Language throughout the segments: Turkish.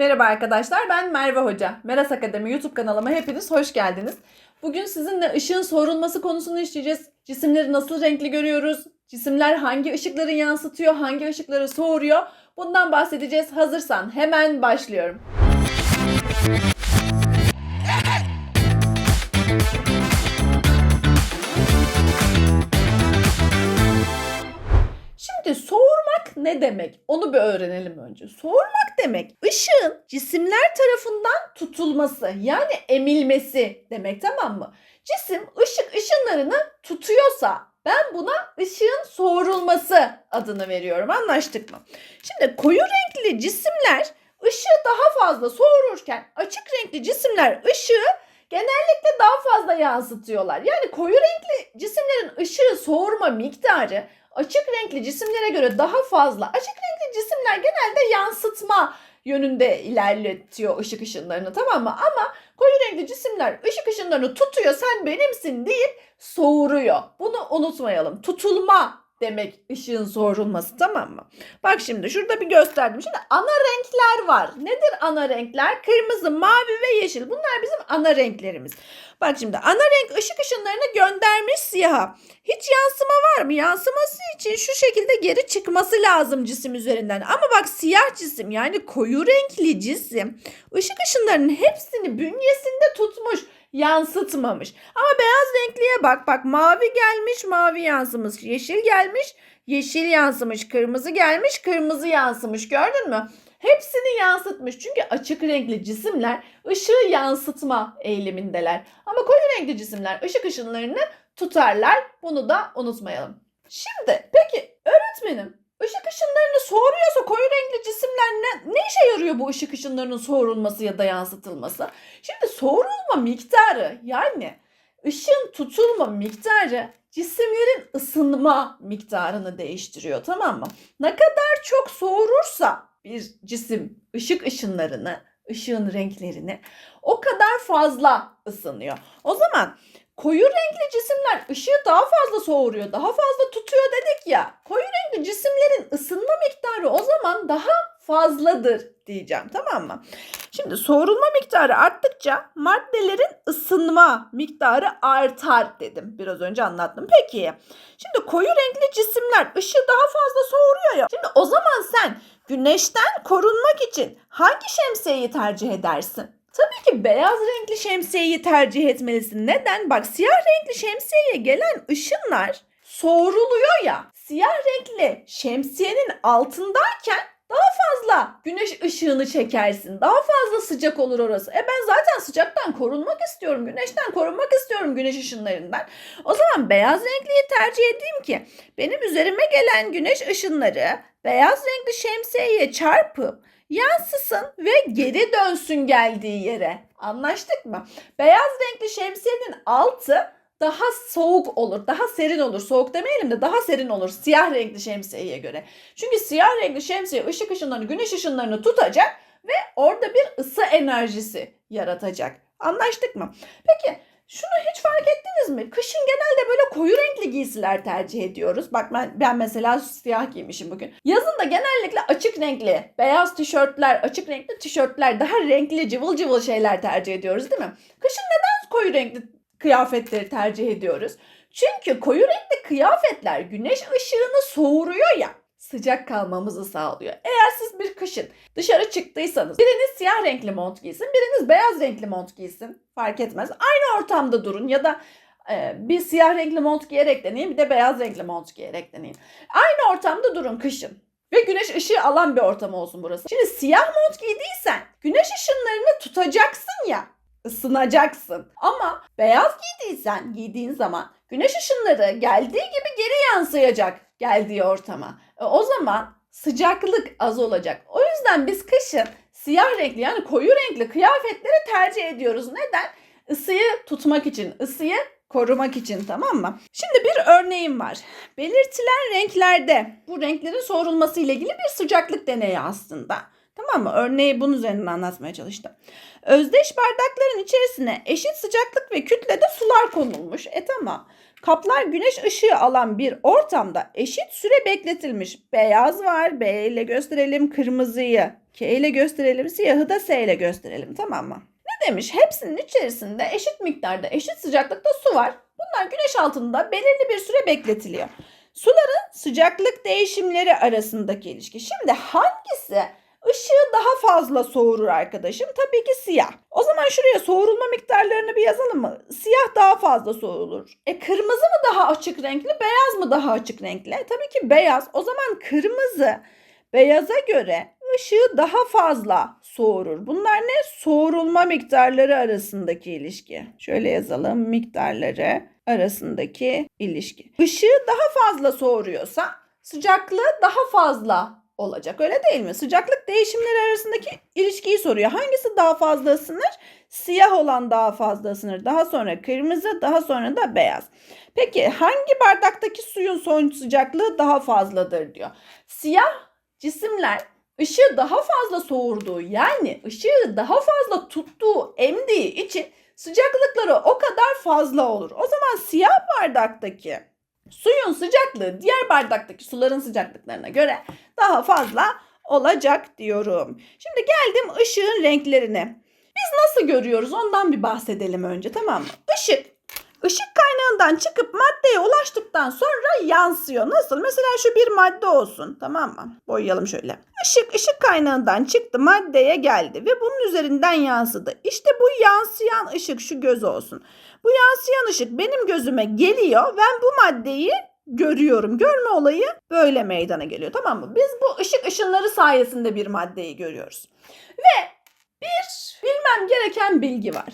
Merhaba arkadaşlar ben Merve Hoca. Meras Akademi YouTube kanalıma hepiniz hoş geldiniz. Bugün sizinle ışığın soğurulması konusunu işleyeceğiz. Cisimleri nasıl renkli görüyoruz? Cisimler hangi ışıkları yansıtıyor, hangi ışıkları soğuruyor? Bundan bahsedeceğiz. Hazırsan hemen başlıyorum. Şimdi soğurmak ne demek? Onu bir öğrenelim önce. Soğurmak demek ışığın cisimler tarafından tutulması yani emilmesi demek tamam mı? Cisim ışık ışınlarını tutuyorsa ben buna ışığın soğurulması adını veriyorum. Anlaştık mı? Şimdi koyu renkli cisimler ışığı daha fazla soğururken açık renkli cisimler ışığı genellikle daha fazla yansıtıyorlar. Yani koyu renkli cisimlerin ışığı soğurma miktarı açık renkli cisimlere göre daha fazla. Açık renkli cisimler genelde yansıtma yönünde ilerletiyor ışık ışınlarını tamam mı? Ama koyu renkli cisimler ışık ışınlarını tutuyor sen benimsin deyip soğuruyor. Bunu unutmayalım. Tutulma demek ışığın soğurulması tamam mı? Bak şimdi şurada bir gösterdim. Şimdi ana renkler var. Nedir ana renkler? Kırmızı, mavi ve yeşil. Bunlar bizim ana renklerimiz. Bak şimdi ana renk ışık ışınlarını göndermiş siyaha. Hiç yansıma var mı? Yansıması için şu şekilde geri çıkması lazım cisim üzerinden. Ama bak siyah cisim yani koyu renkli cisim ışık ışınlarının hepsini bünyesinde tutmuş yansıtmamış. Ama beyaz renkliye bak bak mavi gelmiş mavi yansımış yeşil gelmiş yeşil yansımış kırmızı gelmiş kırmızı yansımış gördün mü? Hepsini yansıtmış çünkü açık renkli cisimler ışığı yansıtma eğilimindeler. Ama koyu renkli cisimler ışık ışınlarını tutarlar. Bunu da unutmayalım. Şimdi peki öğretmenim ışık ışınlarını soğuruyorsa koyu renkli cisimler ne, ne işe yarıyor bu ışık ışınlarının soğurulması ya da yansıtılması? Şimdi soğurulma miktarı yani ışığın tutulma miktarı cisimlerin ısınma miktarını değiştiriyor tamam mı? Ne kadar çok soğurursa bir cisim ışık ışınlarını, ışığın renklerini o kadar fazla ısınıyor. O zaman koyu renkli cisimler ışığı daha fazla soğuruyor, daha fazla tutuyor dedik ya. Koyu renkli cisimlerin ısınma miktarı o zaman daha fazladır diyeceğim tamam mı? Şimdi soğurulma miktarı arttıkça maddelerin ısınma miktarı artar dedim. Biraz önce anlattım. Peki şimdi koyu renkli cisimler ışığı daha fazla soğuruyor ya. Şimdi o zaman sen güneşten korunmak için hangi şemsiyeyi tercih edersin? Tabii ki beyaz renkli şemsiyeyi tercih etmelisin. Neden? Bak siyah renkli şemsiyeye gelen ışınlar soğuruluyor ya. Siyah renkli şemsiyenin altındayken daha fazla güneş ışığını çekersin. Daha fazla sıcak olur orası. E ben zaten sıcaktan korunmak istiyorum. Güneşten korunmak istiyorum güneş ışınlarından. O zaman beyaz renkliyi tercih edeyim ki benim üzerime gelen güneş ışınları beyaz renkli şemsiyeye çarpıp yansısın ve geri dönsün geldiği yere. Anlaştık mı? Beyaz renkli şemsiyenin altı daha soğuk olur, daha serin olur. Soğuk demeyelim de daha serin olur siyah renkli şemsiyeye göre. Çünkü siyah renkli şemsiye ışık ışınlarını, güneş ışınlarını tutacak ve orada bir ısı enerjisi yaratacak. Anlaştık mı? Peki şunu hiç fark ettiniz mi? Kışın genelde böyle koyu renkli giysiler tercih ediyoruz. Bak ben, ben mesela siyah giymişim bugün. Yazın da genellikle açık renkli, beyaz tişörtler, açık renkli tişörtler, daha renkli, cıvıl cıvıl şeyler tercih ediyoruz değil mi? Kışın neden koyu renkli kıyafetleri tercih ediyoruz? Çünkü koyu renkli kıyafetler güneş ışığını soğuruyor ya sıcak kalmamızı sağlıyor. Eğer siz bir kışın dışarı çıktıysanız biriniz siyah renkli mont giysin, biriniz beyaz renkli mont giysin. Fark etmez. Aynı ortamda durun ya da e, bir siyah renkli mont giyerek deneyin bir de beyaz renkli mont giyerek deneyin. Aynı ortamda durun kışın. Ve güneş ışığı alan bir ortam olsun burası. Şimdi siyah mont giydiysen güneş ışınlarını tutacaksın ya ısınacaksın. Ama beyaz giydiysen giydiğin zaman güneş ışınları geldiği gibi geri yansıyacak geldiği ortama. E, o zaman sıcaklık az olacak. O yüzden biz kışın siyah renkli yani koyu renkli kıyafetleri tercih ediyoruz. Neden? Isıyı tutmak için, ısıyı korumak için tamam mı? Şimdi bir örneğim var. Belirtilen renklerde bu renklerin soğurulması ile ilgili bir sıcaklık deneyi aslında. Tamam mı? Örneği bunun üzerinden anlatmaya çalıştım. Özdeş bardakların içerisine eşit sıcaklık ve kütlede sular konulmuş. E tamam. Kaplar güneş ışığı alan bir ortamda eşit süre bekletilmiş. Beyaz var. B ile gösterelim. Kırmızıyı K ile gösterelim. Siyahı da S ile gösterelim. Tamam mı? Ne demiş? Hepsinin içerisinde eşit miktarda, eşit sıcaklıkta su var. Bunlar güneş altında belirli bir süre bekletiliyor. Suların sıcaklık değişimleri arasındaki ilişki. Şimdi hangisi ışığı daha fazla soğurur arkadaşım? Tabii ki siyah. O zaman şuraya soğurulma miktarlarını bir yazalım mı? Siyah daha fazla soğurur. E kırmızı mı daha açık renkli, beyaz mı daha açık renkli? E, tabii ki beyaz. O zaman kırmızı beyaza göre ışığı daha fazla soğurur. Bunlar ne? Soğurulma miktarları arasındaki ilişki. Şöyle yazalım miktarları arasındaki ilişki. Işığı daha fazla soğuruyorsa sıcaklığı daha fazla olacak öyle değil mi? Sıcaklık değişimleri arasındaki ilişkiyi soruyor. Hangisi daha fazla ısınır? Siyah olan daha fazla ısınır. Daha sonra kırmızı, daha sonra da beyaz. Peki hangi bardaktaki suyun son sıcaklığı daha fazladır diyor. Siyah cisimler ışığı daha fazla soğurduğu yani ışığı daha fazla tuttuğu, emdiği için sıcaklıkları o kadar fazla olur. O zaman siyah bardaktaki suyun sıcaklığı diğer bardaktaki suların sıcaklıklarına göre daha fazla olacak diyorum. Şimdi geldim ışığın renklerine. Biz nasıl görüyoruz ondan bir bahsedelim önce tamam mı? Işık ışık kaynağından çıkıp maddeye ulaştıktan sonra yansıyor. Nasıl? Mesela şu bir madde olsun tamam mı? Boyayalım şöyle. Işık ışık kaynağından çıktı maddeye geldi ve bunun üzerinden yansıdı. İşte bu yansıyan ışık şu göz olsun. Bu yansıyan ışık benim gözüme geliyor. Ben bu maddeyi görüyorum. Görme olayı böyle meydana geliyor tamam mı? Biz bu ışık ışınları sayesinde bir maddeyi görüyoruz. Ve bir bilmem gereken bilgi var.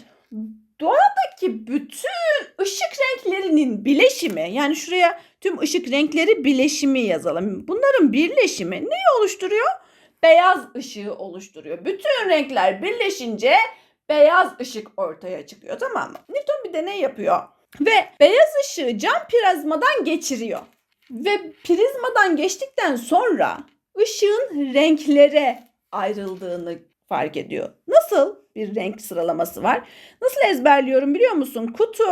Doğadaki bütün ışık renklerinin bileşimi yani şuraya tüm ışık renkleri bileşimi yazalım. Bunların birleşimi neyi oluşturuyor? Beyaz ışığı oluşturuyor. Bütün renkler birleşince beyaz ışık ortaya çıkıyor tamam mı? Newton bir deney yapıyor ve beyaz ışığı cam prizmadan geçiriyor. Ve prizmadan geçtikten sonra ışığın renklere ayrıldığını fark ediyor. Nasıl bir renk sıralaması var? Nasıl ezberliyorum biliyor musun? Kutu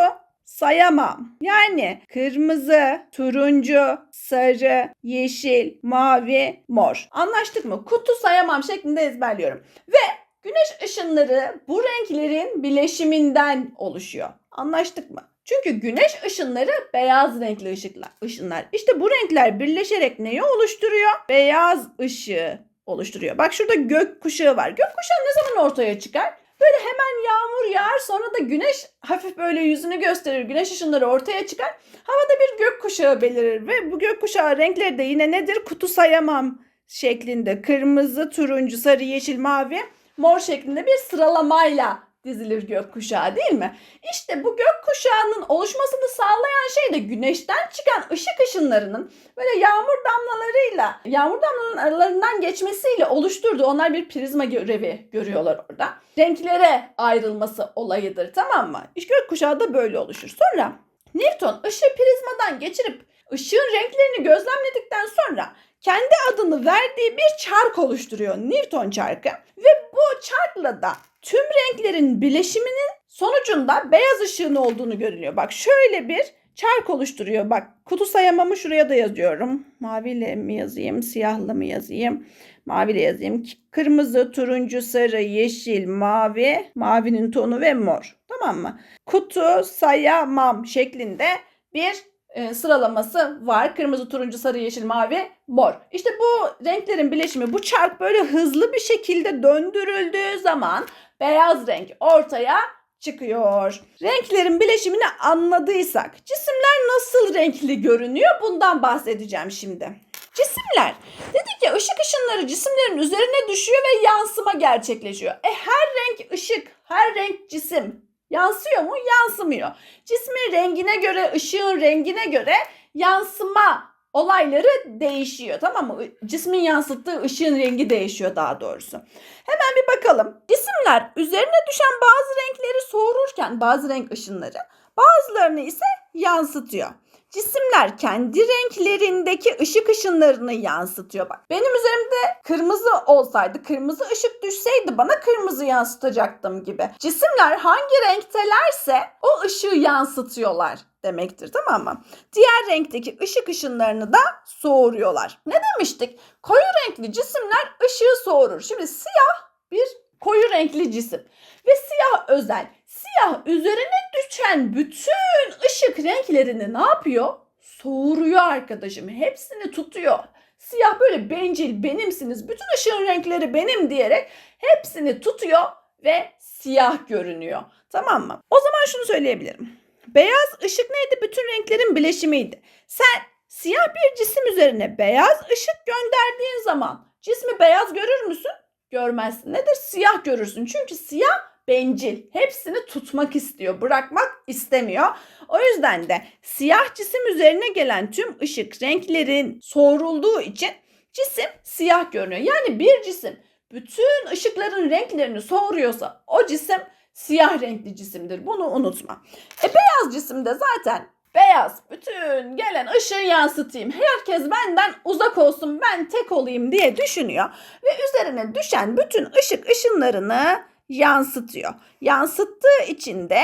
sayamam. Yani kırmızı, turuncu, sarı, yeşil, mavi, mor. Anlaştık mı? Kutu sayamam şeklinde ezberliyorum. Ve güneş ışınları bu renklerin bileşiminden oluşuyor. Anlaştık mı? Çünkü güneş ışınları beyaz renkli ışıklar, ışınlar. İşte bu renkler birleşerek neyi oluşturuyor? Beyaz ışığı oluşturuyor. Bak şurada gök kuşağı var. Gök kuşağı ne zaman ortaya çıkar? Böyle hemen yağmur yağar sonra da güneş hafif böyle yüzünü gösterir. Güneş ışınları ortaya çıkar. Havada bir gök kuşağı belirir ve bu gök kuşağı renkleri de yine nedir? Kutu sayamam şeklinde. Kırmızı, turuncu, sarı, yeşil, mavi, mor şeklinde bir sıralamayla dizilir gökkuşağı değil mi? İşte bu gökkuşağının oluşmasını sağlayan şey de güneşten çıkan ışık ışınlarının böyle yağmur damlalarıyla, yağmur damlalarının aralarından geçmesiyle oluşturduğu onlar bir prizma görevi görüyorlar orada. Renklere ayrılması olayıdır tamam mı? İşte gökkuşağı da böyle oluşur. Sonra Newton ışığı prizmadan geçirip ışığın renklerini gözlemledikten sonra kendi adını verdiği bir çark oluşturuyor. Newton çarkı. Ve bu çarkla da tüm renklerin bileşiminin sonucunda beyaz ışığın olduğunu görülüyor. Bak şöyle bir çark oluşturuyor. Bak kutu sayamamı şuraya da yazıyorum. Maviyle mi yazayım, siyahla mı yazayım? Maviyle yazayım. Kırmızı, turuncu, sarı, yeşil, mavi, mavinin tonu ve mor. Tamam mı? Kutu sayamam şeklinde bir e, sıralaması var. Kırmızı, turuncu, sarı, yeşil, mavi, mor. İşte bu renklerin bileşimi bu çark böyle hızlı bir şekilde döndürüldüğü zaman beyaz renk ortaya çıkıyor. Renklerin bileşimini anladıysak cisimler nasıl renkli görünüyor bundan bahsedeceğim şimdi. Cisimler dedik ya ışık ışınları cisimlerin üzerine düşüyor ve yansıma gerçekleşiyor. E her renk ışık, her renk cisim yansıyor mu? Yansımıyor. Cismin rengine göre, ışığın rengine göre yansıma olayları değişiyor. Tamam mı? Cismin yansıttığı ışığın rengi değişiyor daha doğrusu. Hemen bir bakalım. Cisimler üzerine düşen bazı renkleri soğururken bazı renk ışınları bazılarını ise yansıtıyor. Cisimler kendi renklerindeki ışık ışınlarını yansıtıyor. Bak benim üzerimde kırmızı olsaydı, kırmızı ışık düşseydi bana kırmızı yansıtacaktım gibi. Cisimler hangi renktelerse o ışığı yansıtıyorlar demektir tamam mı? Diğer renkteki ışık ışınlarını da soğuruyorlar. Ne demiştik? Koyu renkli cisimler ışığı soğurur. Şimdi siyah bir koyu renkli cisim ve siyah özel. Siyah üzerine düşen bütün ışık renklerini ne yapıyor? Soğuruyor arkadaşım. Hepsini tutuyor. Siyah böyle bencil benimsiniz. Bütün ışığın renkleri benim diyerek hepsini tutuyor ve siyah görünüyor. Tamam mı? O zaman şunu söyleyebilirim. Beyaz ışık neydi? Bütün renklerin bileşimiydi. Sen siyah bir cisim üzerine beyaz ışık gönderdiğin zaman cismi beyaz görür müsün? Görmezsin. Nedir? Siyah görürsün. Çünkü siyah bencil. Hepsini tutmak istiyor, bırakmak istemiyor. O yüzden de siyah cisim üzerine gelen tüm ışık renklerin soğurulduğu için cisim siyah görünüyor. Yani bir cisim bütün ışıkların renklerini soğuruyorsa o cisim siyah renkli cisimdir. Bunu unutma. E beyaz cisimde zaten beyaz bütün gelen ışığı yansıtayım. Herkes benden uzak olsun ben tek olayım diye düşünüyor. Ve üzerine düşen bütün ışık ışınlarını yansıtıyor. Yansıttığı için de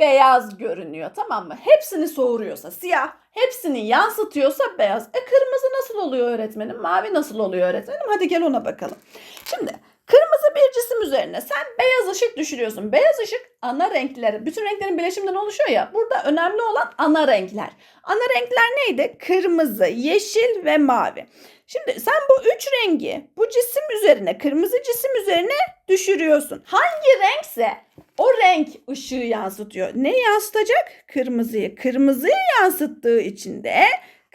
beyaz görünüyor tamam mı? Hepsini soğuruyorsa siyah, hepsini yansıtıyorsa beyaz. E kırmızı nasıl oluyor öğretmenim? Mavi nasıl oluyor öğretmenim? Hadi gel ona bakalım. Şimdi kırmızı bir cisim üzerine sen beyaz ışık düşürüyorsun. Beyaz ışık ana renkleri, bütün renklerin bileşiminden oluşuyor ya. Burada önemli olan ana renkler. Ana renkler neydi? Kırmızı, yeşil ve mavi. Şimdi sen bu üç rengi bu cisim üzerine, kırmızı cisim üzerine düşürüyorsun. Hangi renkse o renk ışığı yansıtıyor. Ne yansıtacak? Kırmızıyı. Kırmızıyı yansıttığı için de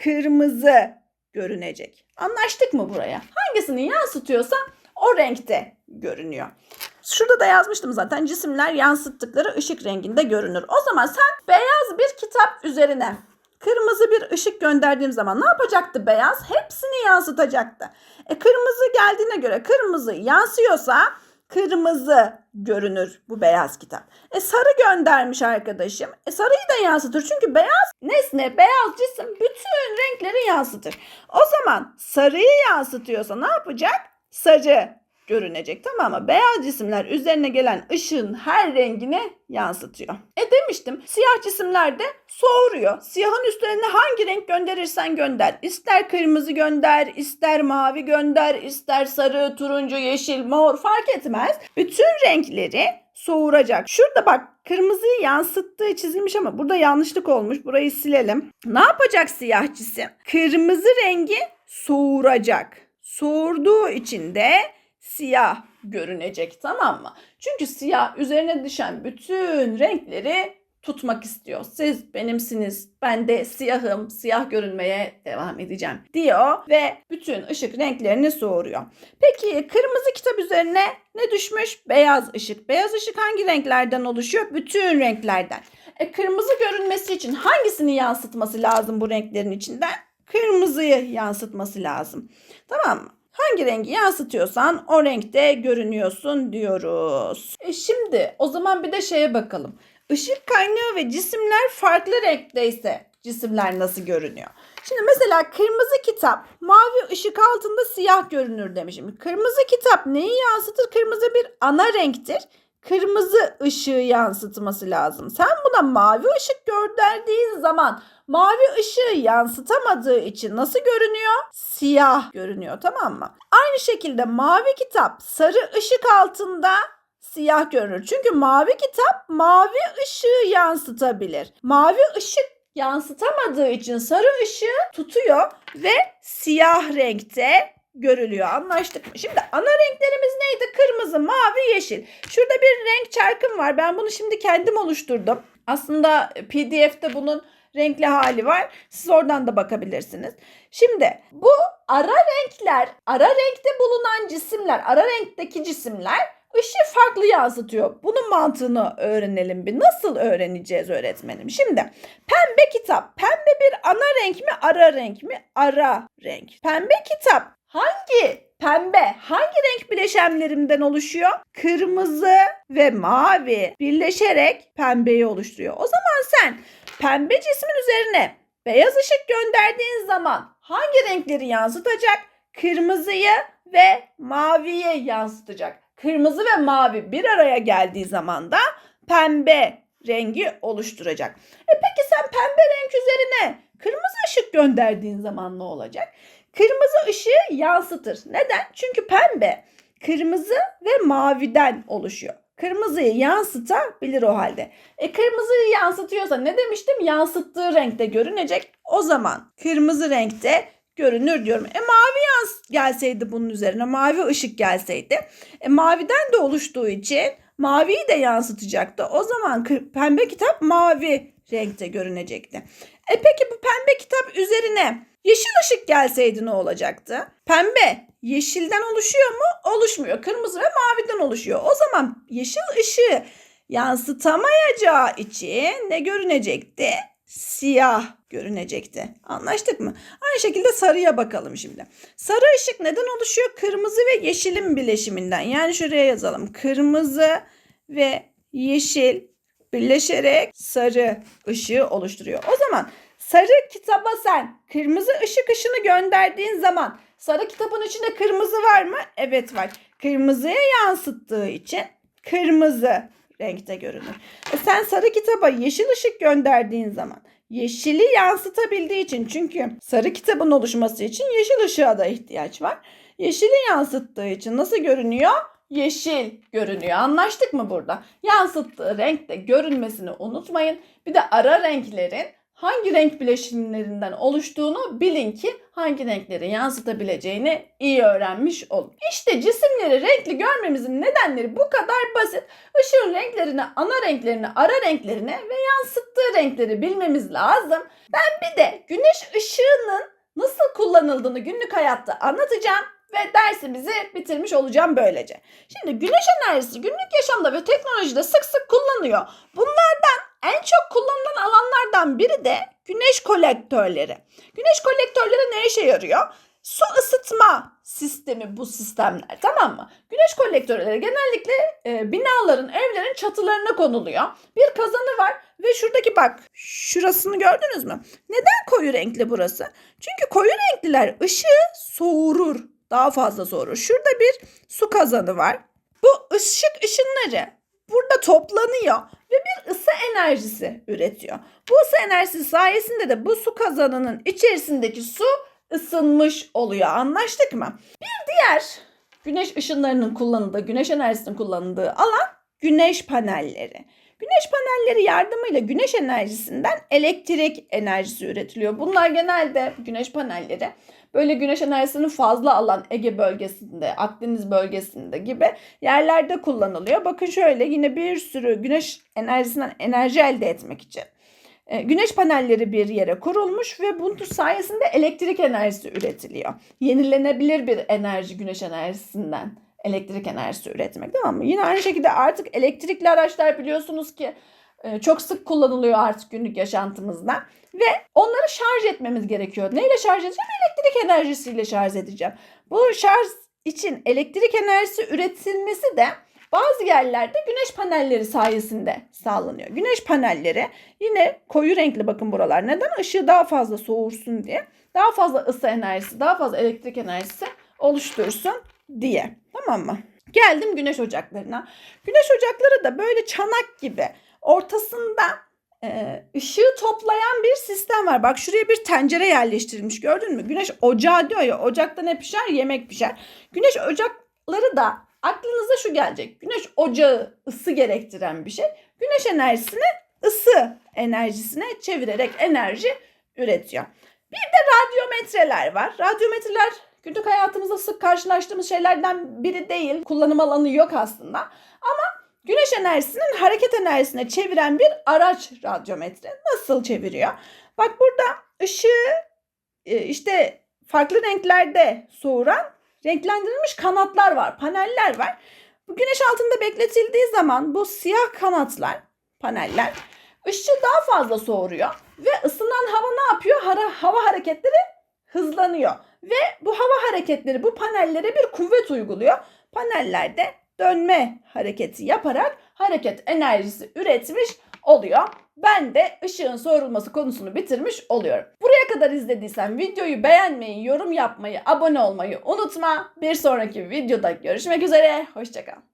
kırmızı görünecek. Anlaştık mı buraya? Hangisini yansıtıyorsa o renkte görünüyor. Şurada da yazmıştım zaten cisimler yansıttıkları ışık renginde görünür. O zaman sen beyaz bir kitap üzerine kırmızı bir ışık gönderdiğim zaman ne yapacaktı beyaz? Hepsini yansıtacaktı. E kırmızı geldiğine göre kırmızı yansıyorsa kırmızı görünür bu beyaz kitap. E sarı göndermiş arkadaşım. E sarıyı da yansıtır. Çünkü beyaz nesne, beyaz cisim bütün renkleri yansıtır. O zaman sarıyı yansıtıyorsa ne yapacak? Sarı görünecek tamam mı? Beyaz cisimler üzerine gelen ışığın her rengini yansıtıyor. E demiştim siyah cisimler de soğuruyor. Siyahın üstlerine hangi renk gönderirsen gönder. İster kırmızı gönder, ister mavi gönder, ister sarı, turuncu, yeşil, mor fark etmez. Bütün renkleri soğuracak. Şurada bak kırmızıyı yansıttığı çizilmiş ama burada yanlışlık olmuş. Burayı silelim. Ne yapacak siyah cisim? Kırmızı rengi soğuracak. Soğurduğu için de siyah görünecek tamam mı? Çünkü siyah üzerine düşen bütün renkleri tutmak istiyor. Siz benimsiniz, ben de siyahım, siyah görünmeye devam edeceğim diyor ve bütün ışık renklerini soğuruyor. Peki kırmızı kitap üzerine ne düşmüş? Beyaz ışık. Beyaz ışık hangi renklerden oluşuyor? Bütün renklerden. E, kırmızı görünmesi için hangisini yansıtması lazım bu renklerin içinden? Kırmızıyı yansıtması lazım. Tamam mı? Hangi rengi yansıtıyorsan o renkte görünüyorsun diyoruz. E şimdi o zaman bir de şeye bakalım. Işık kaynağı ve cisimler farklı renkteyse cisimler nasıl görünüyor? Şimdi mesela kırmızı kitap mavi ışık altında siyah görünür demişim. Kırmızı kitap neyi yansıtır? Kırmızı bir ana renktir. Kırmızı ışığı yansıtması lazım. Sen buna mavi ışık gönderdiğin zaman mavi ışığı yansıtamadığı için nasıl görünüyor? Siyah görünüyor tamam mı? Aynı şekilde mavi kitap sarı ışık altında siyah görünür. Çünkü mavi kitap mavi ışığı yansıtabilir. Mavi ışık yansıtamadığı için sarı ışığı tutuyor ve siyah renkte görülüyor. Anlaştık mı? Şimdi ana renklerimiz neydi? Kırmızı, mavi, yeşil. Şurada bir renk çarkım var. Ben bunu şimdi kendim oluşturdum. Aslında PDF'te bunun renkli hali var. Siz oradan da bakabilirsiniz. Şimdi bu ara renkler, ara renkte bulunan cisimler, ara renkteki cisimler ışığı farklı yansıtıyor. Bunun mantığını öğrenelim bir. Nasıl öğreneceğiz öğretmenim? Şimdi pembe kitap. Pembe bir ana renk mi, ara renk mi? Ara renk. Pembe kitap hangi pembe hangi renk bileşenlerinden oluşuyor? Kırmızı ve mavi birleşerek pembeyi oluşturuyor. O zaman sen pembe cismin üzerine beyaz ışık gönderdiğin zaman hangi renkleri yansıtacak? Kırmızıyı ve maviyi yansıtacak. Kırmızı ve mavi bir araya geldiği zaman da pembe rengi oluşturacak. E peki sen pembe renk üzerine kırmızı ışık gönderdiğin zaman ne olacak? Kırmızı ışığı yansıtır. Neden? Çünkü pembe kırmızı ve maviden oluşuyor. Kırmızıyı yansıtabilir o halde. E kırmızıyı yansıtıyorsa ne demiştim? Yansıttığı renkte görünecek. O zaman kırmızı renkte görünür diyorum. E mavi yans gelseydi bunun üzerine mavi ışık gelseydi. E maviden de oluştuğu için maviyi de yansıtacaktı. O zaman pembe kitap mavi renkte görünecekti. E peki bu pembe kitap üzerine yeşil ışık gelseydi ne olacaktı? Pembe yeşilden oluşuyor mu? Oluşmuyor. Kırmızı ve maviden oluşuyor. O zaman yeşil ışığı yansıtamayacağı için ne görünecekti? Siyah görünecekti. Anlaştık mı? Aynı şekilde sarıya bakalım şimdi. Sarı ışık neden oluşuyor? Kırmızı ve yeşilin bileşiminden. Yani şuraya yazalım. Kırmızı ve yeşil birleşerek sarı ışığı oluşturuyor. O zaman sarı kitaba sen kırmızı ışık ışını gönderdiğin zaman sarı kitabın içinde kırmızı var mı? Evet var. Kırmızıya yansıttığı için kırmızı renkte görünür. E sen sarı kitaba yeşil ışık gönderdiğin zaman yeşili yansıtabildiği için çünkü sarı kitabın oluşması için yeşil ışığa da ihtiyaç var. Yeşili yansıttığı için nasıl görünüyor? Yeşil görünüyor. Anlaştık mı burada? Yansıttığı renkte görünmesini unutmayın. Bir de ara renklerin hangi renk bileşimlerinden oluştuğunu bilin ki hangi renkleri yansıtabileceğini iyi öğrenmiş olun. İşte cisimleri renkli görmemizin nedenleri bu kadar basit. Işığın renklerini, ana renklerini, ara renklerini ve yansıttığı renkleri bilmemiz lazım. Ben bir de güneş ışığının nasıl kullanıldığını günlük hayatta anlatacağım ve dersimizi bitirmiş olacağım böylece. Şimdi güneş enerjisi günlük yaşamda ve teknolojide sık sık kullanılıyor. Bunlardan en çok kullanılan alanlardan biri de güneş kolektörleri. Güneş kolektörleri ne işe yarıyor? Su ısıtma sistemi bu sistemler tamam mı? Güneş kolektörleri genellikle e, binaların, evlerin çatılarına konuluyor. Bir kazanı var ve şuradaki bak şurasını gördünüz mü? Neden koyu renkli burası? Çünkü koyu renkliler ışığı soğurur. Daha fazla soğurur. Şurada bir su kazanı var. Bu ışık ışınları burada toplanıyor ısı enerjisi üretiyor. Bu ısı enerjisi sayesinde de bu su kazanının içerisindeki su ısınmış oluyor. Anlaştık mı? Bir diğer güneş ışınlarının kullanıldığı, güneş enerjisinin kullanıldığı alan güneş panelleri. Güneş panelleri yardımıyla güneş enerjisinden elektrik enerjisi üretiliyor. Bunlar genelde güneş panelleri böyle güneş enerjisini fazla alan Ege bölgesinde, Akdeniz bölgesinde gibi yerlerde kullanılıyor. Bakın şöyle yine bir sürü güneş enerjisinden enerji elde etmek için e, güneş panelleri bir yere kurulmuş ve bunun sayesinde elektrik enerjisi üretiliyor. Yenilenebilir bir enerji güneş enerjisinden elektrik enerjisi üretmek tamam mı? Yine aynı şekilde artık elektrikli araçlar biliyorsunuz ki e, çok sık kullanılıyor artık günlük yaşantımızda ve onları şarj etmemiz gerekiyor. Neyle şarj edeceğim? Elektrik enerjisiyle şarj edeceğim. Bu şarj için elektrik enerjisi üretilmesi de bazı yerlerde güneş panelleri sayesinde sağlanıyor. Güneş panelleri yine koyu renkli bakın buralar. Neden? Işığı daha fazla soğursun diye. Daha fazla ısı enerjisi, daha fazla elektrik enerjisi oluştursun diye. Tamam mı? Geldim güneş ocaklarına. Güneş ocakları da böyle çanak gibi ortasında e, ışığı toplayan bir sistem var. Bak şuraya bir tencere yerleştirilmiş gördün mü? Güneş ocağı diyor ya ocakta ne pişer? Yemek pişer. Güneş ocakları da aklınıza şu gelecek. Güneş ocağı ısı gerektiren bir şey. Güneş enerjisini ısı enerjisine çevirerek enerji üretiyor. Bir de radyometreler var. Radyometreler günlük hayatımızda sık karşılaştığımız şeylerden biri değil. Kullanım alanı yok aslında. Ama güneş enerjisinin hareket enerjisine çeviren bir araç radyometre. Nasıl çeviriyor? Bak burada ışığı e, işte farklı renklerde soğuran renklendirilmiş kanatlar var, paneller var. Bu güneş altında bekletildiği zaman bu siyah kanatlar, paneller ışığı daha fazla soğuruyor ve ısınan hava ne yapıyor? Hava hareketleri hızlanıyor ve bu hava hareketleri bu panellere bir kuvvet uyguluyor. Paneller de dönme hareketi yaparak hareket enerjisi üretmiş oluyor. Ben de ışığın soğurulması konusunu bitirmiş oluyorum. Buraya kadar izlediysen videoyu beğenmeyi, yorum yapmayı, abone olmayı unutma. Bir sonraki videoda görüşmek üzere. Hoşçakal.